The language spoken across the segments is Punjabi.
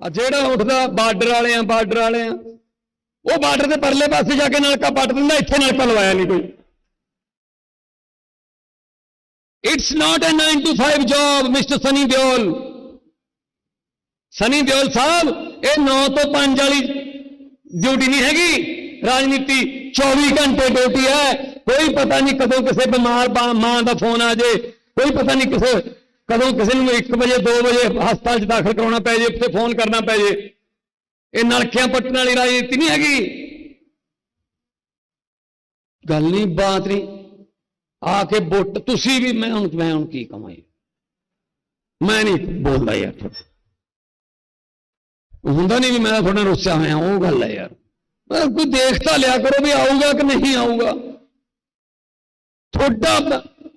ਆ ਜਿਹੜਾ ਉੱਠਦਾ ਬਾਰਡਰ ਵਾਲੇ ਆ ਬਾਰਡਰ ਵਾਲੇ ਆ ਉਹ ਬਾਰਡਰ ਦੇ ਪਰਲੇ ਪਾਸੇ ਜਾ ਕੇ ਨਲਕਾ ਪੱਟ ਦਿੰਦਾ, ਇੱਥੇ ਨਲਕਾ ਲਵਾਇਆ ਨਹੀਂ ਕੋਈ। It's not a 9 to 5 job mister Sunny Deol Sunny Deol Sahib ਇਹ 9 ਤੋਂ 5 ਵਾਲੀ ਡਿਊਟੀ ਨਹੀਂ ਹੈਗੀ ਰਾਜਨੀਤੀ 24 ਘੰਟੇ ਡਿਊਟੀ ਹੈ ਕੋਈ ਪਤਾ ਨਹੀਂ ਕਦੋਂ ਕਿਸੇ ਬਿਮਾਰ ਮਾਂ ਦਾ ਫੋਨ ਆ ਜੇ ਕੋਈ ਪਤਾ ਨਹੀਂ ਕਿਸੇ ਕਦੋਂ ਕਿਸੇ ਨੂੰ 1 ਵਜੇ 2 ਵਜੇ ਹਸਪਤਾਲ 'ਚ ਦਾਖਲ ਕਰਾਉਣਾ ਪੈ ਜੇ, ਉੱਥੇ ਫੋਨ ਕਰਨਾ ਪੈ ਜੇ, ਇਹ ਨਲਕਿਆਂ ਪੱਟਣ ਵਾਲੀ ਰਾਜਨੀਤੀ ਨਹੀਂ ਹੈਗੀ। ਗੱਲ ਨਹੀਂ, ਬਾਤ ਨਹੀਂ। ਆ ਕੇ ਵੋਟ, ਤੁਸੀਂ ਵੀ, ਮੈਂ ਹੁਣ ਮੈਂ ਹੁਣ ਕੀ ਕਹਾਂ ਮੈਂ ਨਹੀਂ ਬੋਲਦਾ ਯਾਰ ਹੁੰਦਾ ਨਹੀਂ ਵੀ ਮੈਂ ਤੁਹਾਡੇ ਨਾਲ ਰੁੱਸਿਆ ਹੋਇਆ, ਉਹ ਗੱਲ ਹੈ ਯਾਰ। ਕੋਈ ਦੇਖ ਤਾਂ ਲਿਆ ਕਰੋ ਵੀ ਆਊਗਾ ਕਿ ਨਹੀਂ ਆਊਗਾ। ਤੁਹਾਡਾ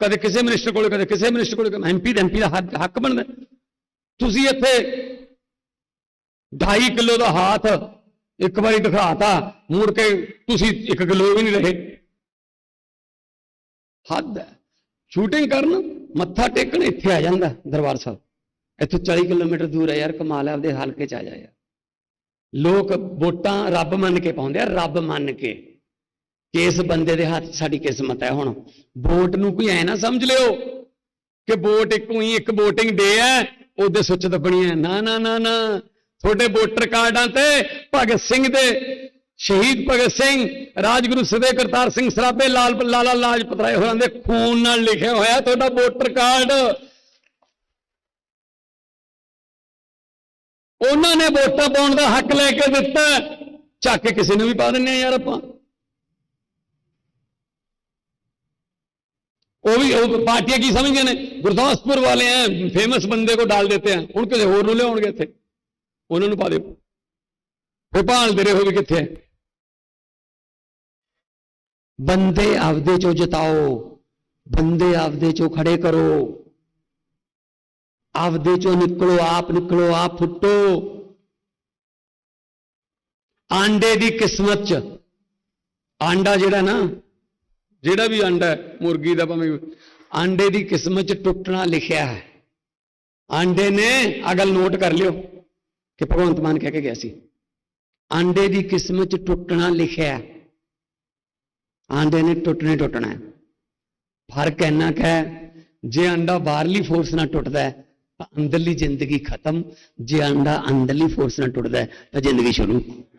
ਕਦੇ ਕਿਸੇ ਮਿਨਿਸਟਰ ਕੋਲ, ਕਦੇ ਕਿਸੇ ਮਿਨਿਸਟਰ ਕੋਲੇ ਐਮਪੀ ਦਾ ਐਮਪੀ ਦਾ ਹੱਕ ਹੱਕ ਬਣਦਾ। ਤੁਸੀਂ ਇੱਥੇ 2.5 ਕਿਲੋ ਦਾ ਹਾਥ ਇੱਕ ਵਾਰੀ ਦਿਖਾਤਾ, ਮੁੜ ਕੇ ਤੁਸੀਂ 1 ਕਿਲੋ ਵੀ ਨਹੀਂ ਰਹੇ। ਹੱਦ ਹੈ। ਸ਼ੂਟਿੰਗ ਕਰਨ, ਮੱਥਾ ਟੇਕਣ ਇੱਥੇ ਆ ਜਾਂਦਾ ਦਰਬਾਰ ਸਾਹਿਬ। ਇੱਥੋਂ 40 ਕਿਲੋਮੀਟਰ ਦੂਰ ਹੈ ਯਾਰ, ਕਮਾਲ ਹੈ, ਆਪਦੇ ਹਲਕੇ ਚ ਆ ਜਾ ਯਾਰ। ਲੋਕ ਵੋਟਾਂ ਰੱਬ ਮੰਨ ਕੇ ਪਾਉਂਦੇ ਆ, ਰੱਬ ਮੰਨ ਕੇ। ਕਿ ਇਸ ਬੰਦੇ ਦੇ ਹੱਥ ਸਾਡੀ ਕਿਸਮਤ ਹੈ ਹੁਣ? ਵੋਟ ਨੂੰ ਕੋਈ ਐ ਨਾ ਸਮਝ ਲਿਓ ਕਿ ਵੋਟ ਇੱਕ ਹੀ ਇੱਕ VOTING ਡੇ ਹੈ, ਉਹਦੇ ਸੁੱਚ ਦੱਬਣੀ ਹੈ। ਨਾ ਨਾ ਨਾ ਨਾ। ਤੁਹਾਡੇ ਵੋਟਰ ਕਾਰਡਾਂ ਤੇ ਭਗਤ ਸਿੰਘ ਦੇ, ਸ਼ਹੀਦ ਭਗਤ ਸਿੰਘ, ਰਾਜਗੁਰੂ ਸਦੇ ਕਰਤਾਰ ਸਿੰਘ ਸਰਾਭੇ, ਲਾਲ, ਲਾਲਾ ਲਾਜਪਤ ਰਾਏ ਹੋਰਾਂ ਦੇ ਖੂਨ ਨਾਲ ਲਿਖਿਆ ਹੋਇਆ ਤੁਹਾਡਾ ਵੋਟਰ ਕਾਰਡ। ਉਹਨਾਂ ਨੇ ਵੋਟਾਂ ਪਾਉਣ ਦਾ ਹੱਕ ਲੈ ਕੇ ਦਿੱਤਾ। ਚੱਕ ਕੇ ਕਿਸੇ ਨੂੰ ਵੀ ਪਾ ਦਿੰਨੇ ਆ ਯਾਰ ਆਪਾਂ। वो भी वो पार्टियां की समझ ने गुरदासपुर वाले हैं फेमस बंदे को डाल देते हैं ਹੁਣ ਕਿਸੇ ਹੋਰ ਨੂੰ ਲਿਆਉਣਗੇ ਇੱਥੇ ਉਹਨਾਂ ਨੂੰ ਪਾ ਦਿਓ ਫਿਰ ਭਾਲਦੇ ਰਹੇ ਹੋ ਵੀ ਕਿੱਥੇ ਹੈ ਬੰਦੇ ਆਪਦੇ ਚੋਂ ਜਿਤਾਓ ਬੰਦੇ ਆਪਦੇ ਚੋਂ ਖੜੇ ਕਰੋ ਆਪਦੇ ਚੋਂ ਨਿਕਲੋ ਆਪ ਨਿਕਲੋ ਆਪ ਫੁੱਟੋ ਆਂਡੇ ਦੀ ਕਿਸਮਤ ਚ ਆਂਡਾ ਜਿਹੜਾ ਨਾ ਜਿਹੜਾ ਵੀ ਅੰਡਾ ਮੁਰਗੀ ਦਾ ਭਾਵੇਂ ਆਂਡੇ ਦੀ ਕਿਸਮਤ ਚ ਟੁੱਟਣਾ ਲਿਖਿਆ ਹੈ। ਆਂਡੇ ਨੇ ਅਗਲ ਨੋਟ ਕਰ ਲਿਓ ਕਿ ਭਗਵੰਤ ਮਾਨ ਕਹਿ ਕੇ ਗਿਆ ਸੀ। ਆਂਡੇ ਦੀ ਕਿਸਮਤ ਚ ਟੁੱਟਣਾ ਲਿਖਿਆ ਹੈ। ਆਂਡੇ ਨੇ ਟੁੱਟਣੇ ਟੁੱਟਣਾ ਹੈ। ਫ਼ਰਕ ਇੰਨਾ ਕੁ ਜੇ ਅੰਡਾ ਬਾਹਰਲੀ ਫੋਰਸ ਨਾਲ ਟੁੱਟਦਾ ਹੈ, ਤਾਂ ਅੰਦਰਲੀ ਜ਼ਿੰਦਗੀ ਖਤਮ। ਜੇ ਅੰਡਾ ਅੰਦਰਲੀ ਫੋਰਸ ਨਾਲ ਟੁੱਟਦਾ ਹੈ, ਤਾਂ ਜ਼ਿੰਦਗੀ ਸ਼ੁਰੂ।